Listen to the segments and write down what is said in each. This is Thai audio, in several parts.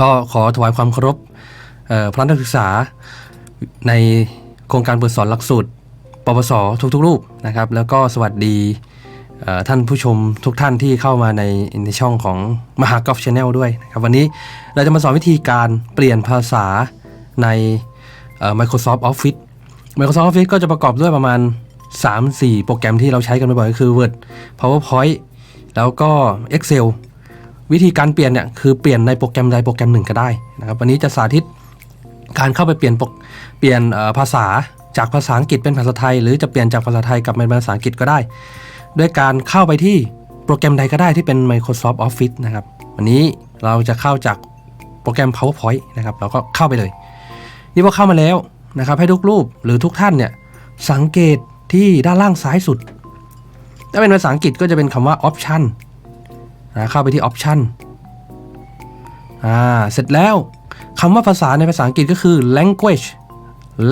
ก็ขอถวายความเคารพพระนักศึกษาในโครงการเปิดสอนหลักสูตรปปสทุกๆ รูปนะครับ แล้วก็สวัสดีท่านผู้ชมทุกท่านที่เข้ามาในในช่องของมหากอล์ฟชาแนลด้วยนะครับวันนี้เราจะมาสอนวิธีการเปลี่ยนภาษาใน Microsoft Office Microsoft Office ก็จะประกอบด้วยประมาณ 3-4 โปรแกรมที่เราใช้กันบ่อยๆก็คือ Word PowerPoint แล้วก็ Excel วิธีการเปลี่ยนเนี่ยคือเปลี่ยนในโปรแกรมใดโปรแกรมหนึ่งก็ได้นะครับวันนี้จะสาธิตการเข้าไปเปลี่ยนปเปลี่ยนภาษาจากภาษาอังกฤษเป็นภาษาไทย หรือจะเปลี่ยนจากภาษาไทยกลับเป็นภาษาอังกฤษก็ได้ ด้วยการเข้าไปที่โปรแกรมใดก็ได้ที่เป็น Microsoft Office นะครับวันนี้เราจะเข้าจากโปรแกรม PowerPoint นะครับเราก็เข้าไปเลย นี่พอเข้ามาแล้วนะครับให้ทุกรูปหรือทุกท่านเนี่ยสังเกตที่ด้านล่างซ้ายสุด ถ้าเป็นภาษาอังกฤษก็จะเป็นคำว่า option นะเข้าไปที่ option อ่าเสร็จแล้วคำว่าภาษาในภาษาอังกฤษก็คือ language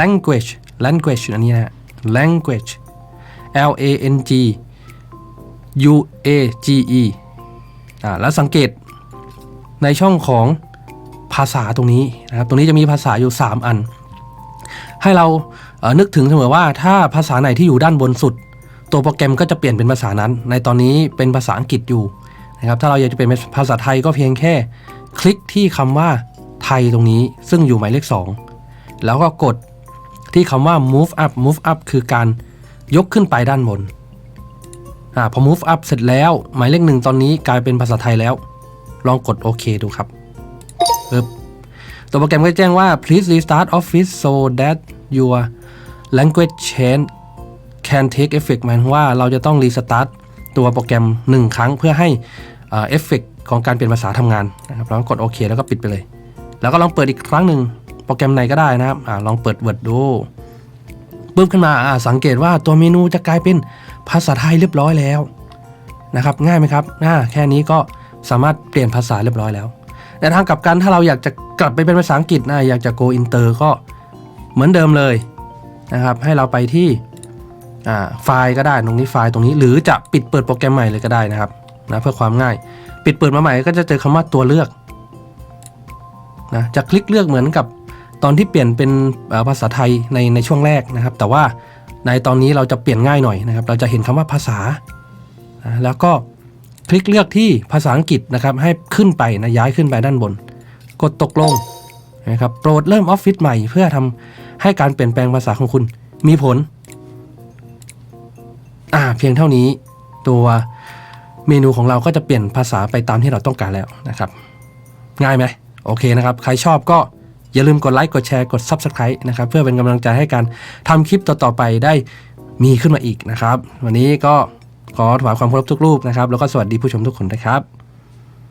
language language อันนี้นะ language L A N G U A G E อ่าแล้วสังเกตในช่องของภาษาตรงนี้นะครับ ตรงนี้จะมีภาษาอยู่ 3 อัน ให้เราเนึกถึงเสมอว่าถ้าภาษาไหนที่อยู่ด้านบนสุด ตัวโปรแกรมก็จะเปลี่ยนเป็นภาษานั้น ในตอนนี้เป็นภาษาอังกฤษอยู่ นะครับถ้าเราอยากจะเป็นภาษาไทยก็เพียงแค่ คลิกที่คำว่าไทยตรงนี้ซึ่งอยู่หมายเลข 2 แล้วก็กดที่คำว่า move up move up คือการยกขึ้นไปด้านบนอ่าพอ move up เสร็จแล้ว หมายเลขหนึ่งตอนนี้กลายเป็นภาษาไทยแล้ว ลองกดโอเคดูครับปึ๊บตัวโปรแกรมก็แจ้งว่า please restart office so that your language change can take effect หมายถึงว่าเราจะต้องรีสตาร์ท ตัวโปรแกรม 1 ครั้งเพื่อให้เอฟเฟกของการเปลี่ยนภาษาทำงานนะครับเราก็กดโอเคแล้วก็ปิดไปเลย แล้วก็ลองเปิดอีกครั้งหนึ่งโปรแกรมไหนก็ได้นะครับอลองเปิด Word ดูปึ๊บขึ้นมาสังเกตว่าตัวเมนูจะกลายเป็นภาษาไทยเรียบร้อยแล้วนะครับง่ายไหมครับน่าแค่นี้ก็สามารถเปลี่ยนภาษาเรียบร้อยแล้วแต่ทางกลับกันถ้าเราอยากจะกลับไปเป็นภาษาอังกฤษนะอยากจะ go inter ก็เหมือนเดิมเลยนะครับให้เราไปที่ ไฟล์ก็ได้ตรงนี้ไฟล์ตรงนี้หรือจะปิดเปิดโปรแกรมใหม่เลยก็ได้นะครับนะเพื่อความง่าย ปิดเปิดมาใหม่ก็จะเจอคำว่าตัวเลือกนะจะคลิกเลือกเหมือนกับตอนที่เปลี่ยนเป็นภาษาไทยในในช่วงแรกนะครับ แต่ว่าในตอนนี้เราจะเปลี่ยนง่ายหน่อยนะครับ เราจะเห็นคำว่าภาษานะแล้วก็คลิกเลือกที่ภาษาอังกฤษนะครับ ให้ขึ้นไปนะย้ายขึ้นไปด้านบน กดตกลงนะครับโปรดเริ่มออฟฟิศใหม่ เพื่อทำให้การเปลี่ยนแปลงภาษาของคุณมีผล อ่าเพียงเท่านี้ตัวเมนูของเราก็จะเปลี่ยนภาษาไปตามที่เราต้องการแล้วนะครับ ง่ายไหมโอเคนะครับ ใครชอบก็อย่าลืมกดไลค์กดแชร์กด Subscribe นะครับ เพื่อเป็นกำลังใจให้การทำคลิปต่อๆไปได้มีขึ้นมาอีกนะครับ วันนี้ก็ขอถวายความเคารพทุกรูปนะครับ แล้วก็สวัสดีผู้ชมทุกคนนะครับ